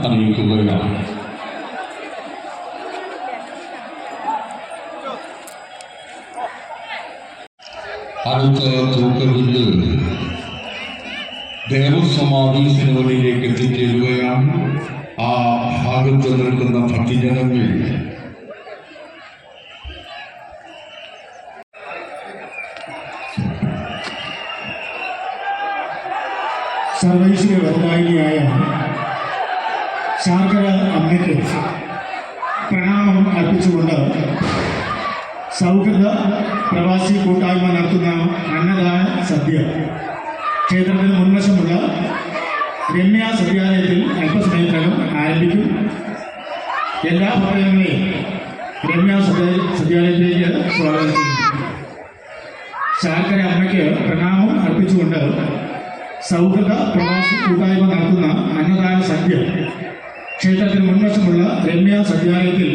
അറിയിക്കുകയാണ് അടുത്ത തൂക്കവില്ല് ദേവസമാധീശ്വരങ്ങളിലേക്ക് എത്തിച്ചേരുകയാണ് ആ ഭാഗത്ത് നിൽക്കുന്ന ഭക്തിജനങ്ങൾ സർവൈശ്വര്യ വരദായിനിയായ ശാർക്കര അമ്മയ്ക്ക് പ്രണാമം അർപ്പിച്ചുകൊണ്ട് സൗഹൃദ പ്രവാസി കൂട്ടായ്മ നടത്തുന്ന അന്നദാന സദ്യ ക്ഷേത്രത്തിന് മുൻവശമുള്ള രമ്യ സദ്യാലയത്തിൽ അല്പസമയത്തിനകം ആരംഭിക്കും. എല്ലാ ഭക്തജനങ്ങളെയും രമ്യ സദ്യ സദ്യാലയത്തിലേക്ക് സ്വാഗതം. ചെയ്യുന്നു ശാർക്കര അമ്മയ്ക്ക് പ്രണാമം അർപ്പിച്ചുകൊണ്ട് സൗഹൃദ പ്രവാസി കൂട്ടായ്മ നടത്തുന്ന അന്നദാന സദ്യ ക്ഷേത്രത്തിന് മുൻവശമുള്ള രമ്യ സദ്യാലയത്തിൽ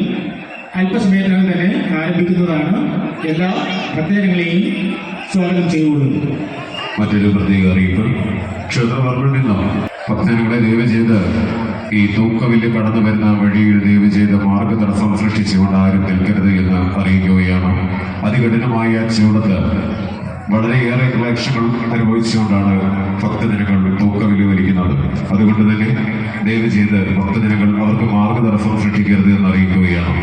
അല്പസമയത്തിനകം തന്നെ ആരംഭിക്കുന്നതാണ് എല്ലാ പ്രത്യേകങ്ങളെയും സ്വാഗതം ചെയ്തുകൊള്ളുന്നത് മറ്റൊരു പ്രത്യേക അറിയിപ്പ്. ക്ഷേത്രപർമ്മിൽ നിന്നും ഭക്തരുടെ ദയവ് ചെയ്ത് ഈ തൂക്കവിൽ കടന്നു വരുന്ന വഴിയിൽ ദയവ് ചെയ്ത് മാർഗ തടസ്സം സൃഷ്ടിച്ചുകൊണ്ട് ആരും നിൽക്കരുത് എന്ന് അറിയിക്കുകയാണ്. അതികഠിനമായ ചൂടത്ത് വളരെയേറെ ക്ലേശങ്ങൾ അനുഭവിച്ചുകൊണ്ടാണ് ഭക്തജനങ്ങൾ തൂക്കവിൽ വലിക്കുന്നത്. അതുകൊണ്ട് തന്നെ ദയവ് ചെയ്ത് ഭക്തജനങ്ങൾ അവർക്ക് മാർഗതടസ്സം സൃഷ്ടിക്കരുത് എന്ന് അറിയിക്കുകയാണ്